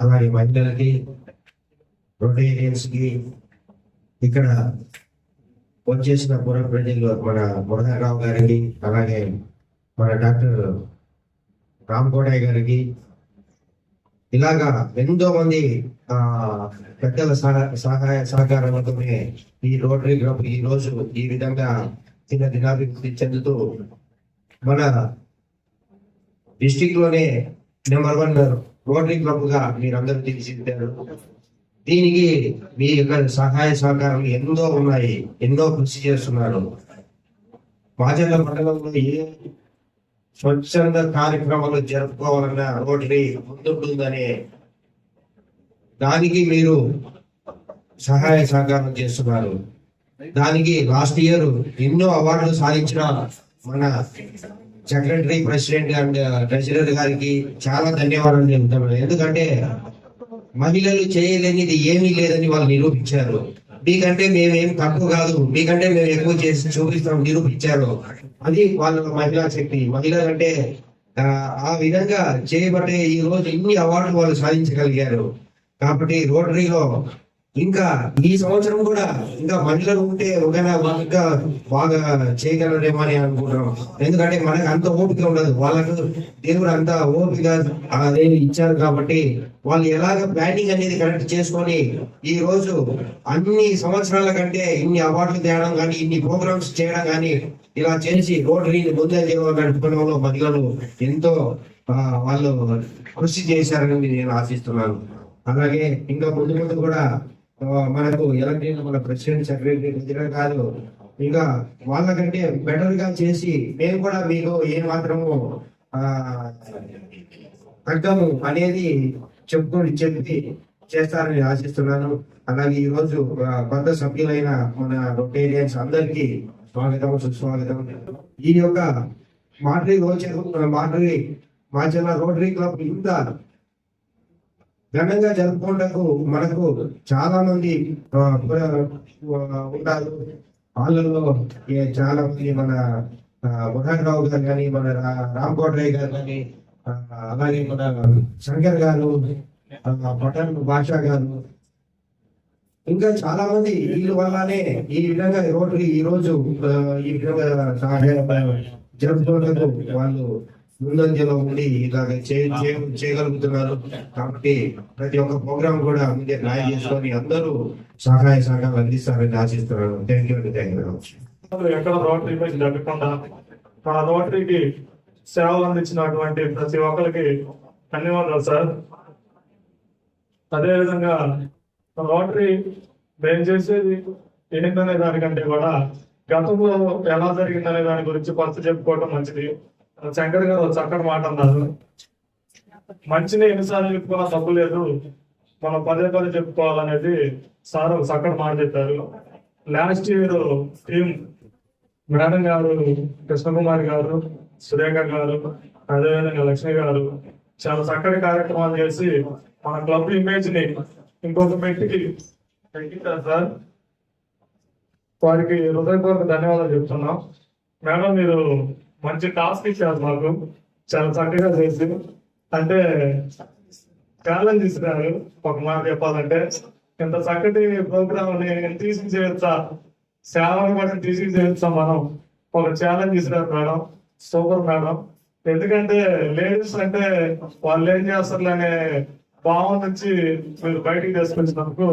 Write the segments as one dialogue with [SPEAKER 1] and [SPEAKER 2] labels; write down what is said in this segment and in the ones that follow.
[SPEAKER 1] అలాగే మహిళలకి రొటేరియన్స్కి ఇక్కడ వచ్చేసిన పుర ప్రజలు మన మురళీరావు గారికి అలాగే మన డాక్టర్ రామ్ కోటయ్య గారికి ఇలాగా ఎంతో మంది ఆ పెద్దల సహ- సహాయ సహకారంతోనే ఈ రోటరీ గ్రూప్ ఈ రోజు ఈ విధంగా చిన్న దినాభివృద్ధి చెందుతూ మన డిస్టిక్లోనే నెంబర్ వన్ రోటరీ క్లబ్గా మీరందరూ తీర్చిదిద్దారు దీనికి మీ యొక్క సహాయ సహకారం ఎన్నో ఉన్నాయి ఎన్నో కృషి చేస్తున్నారు. మాజల్ల మండలంలో ఏ స్వచ్ఛంద కార్యక్రమాలు జరుపుకోవాలన్నా రోటరీ ముందుంటుందని దానికి మీరు సహాయ సహకారం చేస్తున్నారు. దానికి లాస్ట్ ఇయర్ ఎన్నో అవార్డులు సాధించిన మన సెక్రటరీ ప్రెసిడెంట్ అండ్ ట్రెజరర్ గారికి చాలా ధన్యవాదాలు చెబుతున్నాను. ఎందుకంటే మహిళలు చేయలేనిది ఏమీ లేదని వాళ్ళు నిరూపించారు. మీకంటే మేమేం తక్కువ కాదు. మీకంటే మేము ఎక్కువ చేసి చూపిస్తాం నిరూపించారు. అది వాళ్ళ మహిళా శక్తి. మహిళలు అంటే ఆ, ఆ విధంగా చేయబట్టే ఈ రోజు ఇన్ని అవార్డులు వాళ్ళు సాధించగలిగారు. కాబట్టి రోటరీలో ఇంకా ఈ సంవత్సరం కూడా ఇంకా మహిళలు ఉంటే ఒకవేళ ఇంకా బాగా చేయగలరేమో అని అనుకుంటున్నాం. ఎందుకంటే మనకు అంత ఓపిక ఉండదు. వాళ్ళకు దేవుడు అంత ఓపిక అదే ఇచ్చారు కాబట్టి వాళ్ళు ఎలాగ ప్లానింగ్ అనేది కరెక్ట్ చేసుకొని ఈ రోజు అన్ని సంవత్సరాల కంటే ఇన్ని అవార్డులు తేవడం కానీ ఇన్ని ప్రోగ్రామ్స్ చేయడం కానీ ఇలా చేసి రోటరీని ముందంజలో నడుపుకోవడంలో మహిళలు ఎంతో వాళ్ళు కృషి చేశారని నేను ఆశిస్తున్నాను. అలాగే ఇంకా ముందు ముందు కూడా మనకు ఎలాంటి మన ప్రెసిడెంట్ సెక్రటరీ దగ్గర కాదు. ఇంకా వాళ్ళకంటే బెటర్గా చేసి మేము కూడా మీకు ఏ మాత్రము తగ్గము అనేది చెప్పుకొని చెప్పి చేస్తారని ఆశిస్తున్నాను. అలాగే ఈ రోజు కొత్త సభ్యులైన మన రొటేరియన్స్ అందరికీ స్వాగతం సుస్వాగతం. ఈ యొక్క మాటరీ రోజు మాటరీ మా రోటరీ క్లబ్ ఇంత ఘనంగా జరుపుకుంటకు మనకు చాలా మంది ఉన్నారు. వాళ్ళలో చాలా మంది మన రావు గారు కానీ మన రామ్ కోటరయ్య గారు కానీ అలాగే మన శంకర్ గారు ఆ, బాషా భాషా గారు. ఇంకా చాలా మంది వీళ్ళ వల్లనే ఈ విధంగా రోటరీ ఈ రోజు ఈ విధంగా జరుపుకోవడం వాళ్ళు ముందంజలో ఉండి ఇలాగ చే- చే- చేయగలుగుతున్నారు. కాబట్టి ప్రతి ఒక్క ప్రోగ్రామ్ కూడా ముందే ప్లాన్ చేసుకొని అందరూ సహాయ సహకారం అందిస్తారని ఆశిస్తున్నాను. థ్యాంక్ యూ అండి థ్యాంక్ యూ
[SPEAKER 2] ఎక్కడ రోటరీ మీద జరగకుండా మన రోటరీకి సేవలు అందించినటువంటి ప్రతి ఒక్కరికి ధన్యవాదాలు సార్. అదేవిధంగా రోటరీ మేము చేసేది ఏంటనే దానికంటే కూడా గతంలో ఎలా జరిగిందనే దాని గురించి కొత్త చెప్పుకోవడం మంచిది. శంకర్ గారు చక్కటి మాట అన్నారు. మంచిని ఎన్నిసార్లు చెప్పుకున్నా తప్పు లేదు. మనం పదే పదే చెప్పుకోవాలనేది సార్ ఒక చక్కటి మాట చెప్పారు. లాస్ట్ ఇయర్ టీం మేడం గారు కృష్ణకుమారి గారు సురేఖ గారు అదేవిధంగా లక్ష్మి గారు చాలా చక్కటి కార్యక్రమాలు చేసి మన క్లబ్ ఇమేజ్ని ఇంకొక మెట్టికి తగ్గించారు సార్. వారికి హృదయపూర్వక ధన్యవాదాలు చెప్తున్నాం. మేడం మీరు మంచి టాస్క్ ఇచ్చారు మాకు. చాలా చక్కగా చేసి అంటే ఛాలెంజ్ ఇస్తున్నారు. ఒక మాట చెప్పాలంటే ఇంత చక్కటి ప్రోగ్రామ్ని తీసి చేయొచ్చా సేవను బట్టి తీసుకు చేయొచ్చా మనం ఒక ఛాలెంజ్ ఇస్తున్నారు మేడం. Super madam. ఎందుకంటే లేడీస్ అంటే వాళ్ళు ఏం చేస్తారు అనే భావం నుంచి మీరు బయటికి తీసుకొచ్చినందుకు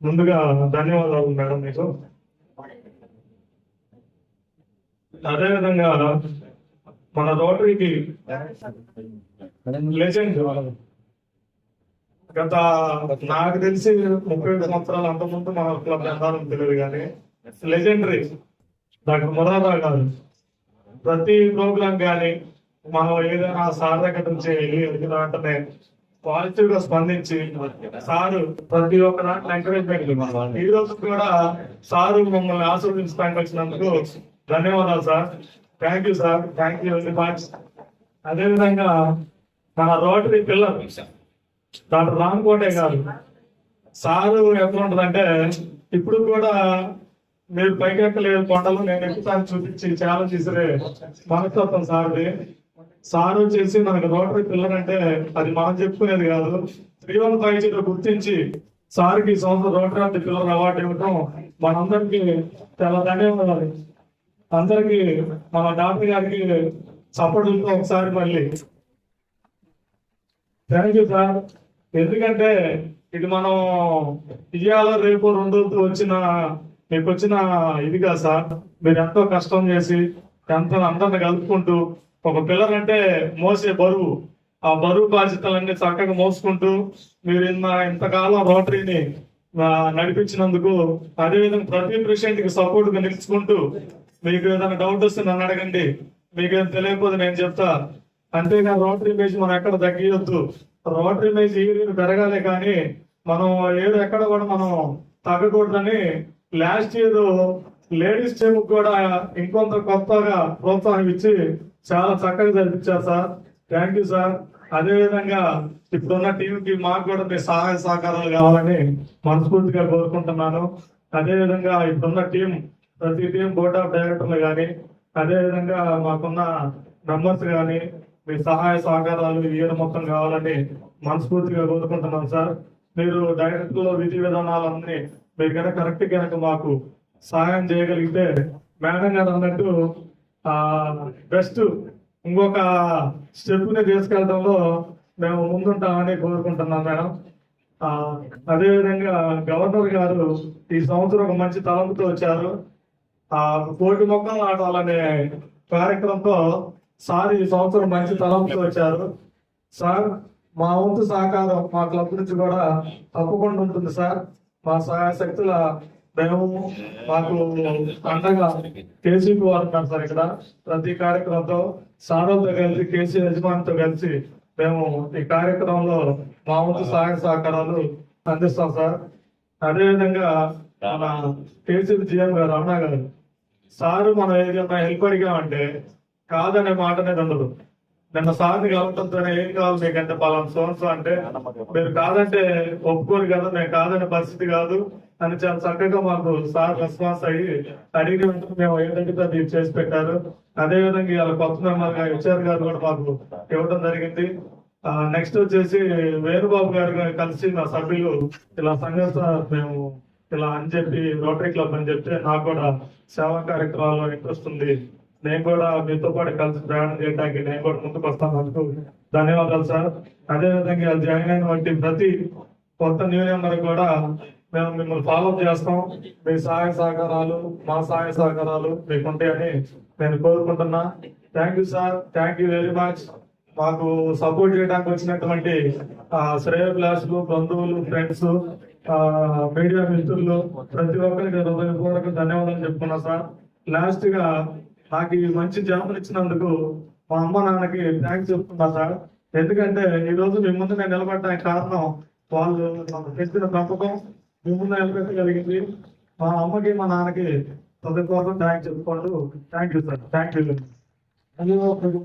[SPEAKER 2] ముందుగా ధన్యవాదాలు మేడం మీకు. అదేవిధంగా మన రోటరీకి లెజెండ్ గత నాకు తెలిసి ముప్పై ఐదు సంవత్సరాలు అంతకుముందు మన క్లబ్ ఎంతాలని తెలియదు కానీ లెజెండరీ డాక్టర్ మురారా గారు. ప్రతి ప్రోగ్రామ్ కానీ మనం ఏదైనా సార్ దగ్గర నుంచి వెళ్ళి అడిగిన వెంటనే పాజిటివ్గా స్పందించి సారు ప్రతి ఒక్క దాంట్లో ఎంకరేజ్మెంట్ ఈ రోజు కూడా సారు మమ్మల్ని ఆశీర్వదించడానికి వచ్చినందుకు ధన్యవాదాలు sir. Thank you sir. Thank you very much అదేవిధంగా మన రోటరీ పిల్లర్ డాక్టర్ రామ్ కోటే గారు సారు ఎట్లా ఇప్పుడు కూడా మీరు పైకెక్కలేదు కొండలు నేను ఎక్కుతాను చూపించి ఛాలెంజ్ చేసే మనస్తత్వం సార్ది. సార్ వచ్చేసి మనకు రోటరీ పిల్లర్ అంటే అది మనం చెప్పుకునేది కాదు. త్రీ వన్ ఫైవ్ జీరో గుర్తించి సార్కి ఈ సంవత్సరం రోటరీ ఆఫ్ పిల్లర్ అవార్డు ఇవ్వటం మనందరికీ చాలా ధన్యవాదాలు. అందరికీ మన డాక్టర్ గారికి చప్పట్లతో ఒకసారి మళ్ళీ. థ్యాంక్ యూ సార్ ఎందుకంటే ఇది మనం ఇవాళ రేపు రెండు వచ్చిన మీకు వచ్చిన ఇది కాదు సార్ మీరు ఎంతో కష్టం చేసి ఎంతో అందరిని కలుపుకుంటూ ఒక పిల్లర్ అంటే మోసే బరువు. ఆ బరువు బాధ్యతలన్నీ చక్కగా మోసుకుంటూ మీరు ఇన్న ఇంతకాలం రోటరీని నడిపించినందుకు అదేవిధంగా ప్రతి పేషెంట్కి సపోర్ట్గా నిలుచుకుంటూ మీకు ఏదైనా డౌట్ వస్తే నన్ను అడగండి. మీకు ఏం తెలియకపోతే నేను చెప్తా. అంతేగాని రోటరీ ఇమేజ్ మనం ఎక్కడ తగ్గియొద్దు. రోటరీ ఇమేజ్ ఈ రీతి పెరగాలి కానీ మనం ఏదో ఎక్కడ కూడా మనం తగ్గకూడదని లాస్ట్ ఇయర్ లేడీస్ టీమ్ కూడా ఇంకొంత కొత్తగా ప్రోత్సాహం ఇచ్చి చాలా చక్కగా జరిపించారు సార్. థ్యాంక్ యూ సార్ అదేవిధంగా ఇప్పుడున్న టీంకి మాకు కూడా మీ సహాయ సహకారాలు కావాలని మనస్ఫూర్తిగా కోరుకుంటున్నాను. అదేవిధంగా ఇప్పుడున్న టీం ప్రతి బోర్డ్ ఆఫ్ డైరెక్టర్లు కానీ అదేవిధంగా మాకున్న మెంబర్స్ కానీ మీ సహాయ సహకారాలు ఈయన మొత్తం కావాలని మనస్ఫూర్తిగా కోరుకుంటున్నాం సార్. మీరు డైరెక్టర్లో విధి విధానాలన్నీ మీరు కనుక కరెక్ట్ కనుక మాకు సహాయం చేయగలిగితే మేడం గారు అన్నట్టు బెస్ట్ ఇంకొక స్టెప్ని తీసుకెళ్ళడంలో తీసుకెళ్ళడంలో మేము ముందుంటామని కోరుకుంటున్నాం మేడం. అదేవిధంగా గవర్నర్ గారు ఈ సంవత్సరం ఒక మంచి తలంపుతో వచ్చారు. ఆ కోటి మొక్కలు నాటాలనే కార్యక్రమంతో సార్ ఈ సంవత్సరం మంచి తలంపుతో వచ్చారు. సార్ మా వంతు సహకారం మా క్లబ్ నుంచి కూడా తప్పకుండా ఉంటుంది సార్. మా సహాయ శక్తుల మేము మాకు అండగా కేసీపీ వారు ఉన్నారు సార్ ఇక్కడ. ప్రతి కార్యక్రమంతో సార్లతో కలిసి కేసీ యజమానితో కలిసి మేము ఈ కార్యక్రమంలో మా వంతు సహాయ సహకారాలు అందిస్తాం సార్. అదేవిధంగా మన కేసీ జిఎం గారు రమణ గారు. సారు మనం ఏదైనా హెల్ప్ అడిగామంటే కాదనే మాట అనేది ఉండదు నిన్న సార్ని కలవటంతో ఏం కావాలి మీకంటే పలానా సోన్స్ అంటే మీరు కాదంటే ఒప్పుకోరు కదా మేము కాదనే పరిస్థితి కాదు అని చాలా చక్కగా మాకు సార్ రెస్పాన్స్ అయ్యి అడిగిన మేము ఏంటంటే అది చేసి పెట్టారు. అదే విధంగా ఇలా కొత్త మెంబర్గా హెచ్ఆర్ గారు కూడా మాకు ఇవ్వడం జరిగింది. నెక్స్ట్ వచ్చేసి వేణుబాబు గారు కలిసి మా సభ్యులు ఇలా సంఘర్ష మేము ఇలా అని చెప్పి రోటరీ క్లబ్ అని చెప్తే నాకు కూడా సేవా కార్యక్రమాల్లో ఇంట్రెస్ట్ ఉంది. నేను కూడా మీతో పాటు కలిసి ప్రయాణం చేయడానికి నేను కూడా ముందుకు వస్తాను అందుకు ధన్యవాదాలు సార్. అదేవిధంగా జాయిన్ అయిన వంటి ప్రతి కొత్త న్యూ మెంబర్ కూడా మేము మిమ్మల్ని ఫాలో చేస్తాం. మీ సహాయ సహకారాలు మా సహాయ సహకారాలు మీకు ఉంటాయని నేను కోరుకుంటున్నా. Thank you sir thank you very much మాకు సపోర్ట్ చేయడానికి వచ్చినటువంటి శ్రేయ క్లాసులు బంధువులు ఫ్రెండ్స్ మీడియా మిత్రులు ప్రతి ఒక్కరికి హృదయపూర్వక ధన్యవాదాలు చెప్పుకున్నా సార్. లాస్ట్గా నాకు ఈ మంచి జాబులు ఇచ్చినందుకు మా అమ్మ నాన్నకి థ్యాంక్స్ చెప్తున్నా సార్. ఎందుకంటే ఈ రోజు మీ ముందు నేను నిలబడడానికి కారణం వాళ్ళు నాకు తెచ్చిన పెంపకం మీ ముందు నిలబెట్టగలిగింది. మా అమ్మకి మా నాన్నకి హృదయపూర్వక thanks చెప్పుకోండు thank you sir thank you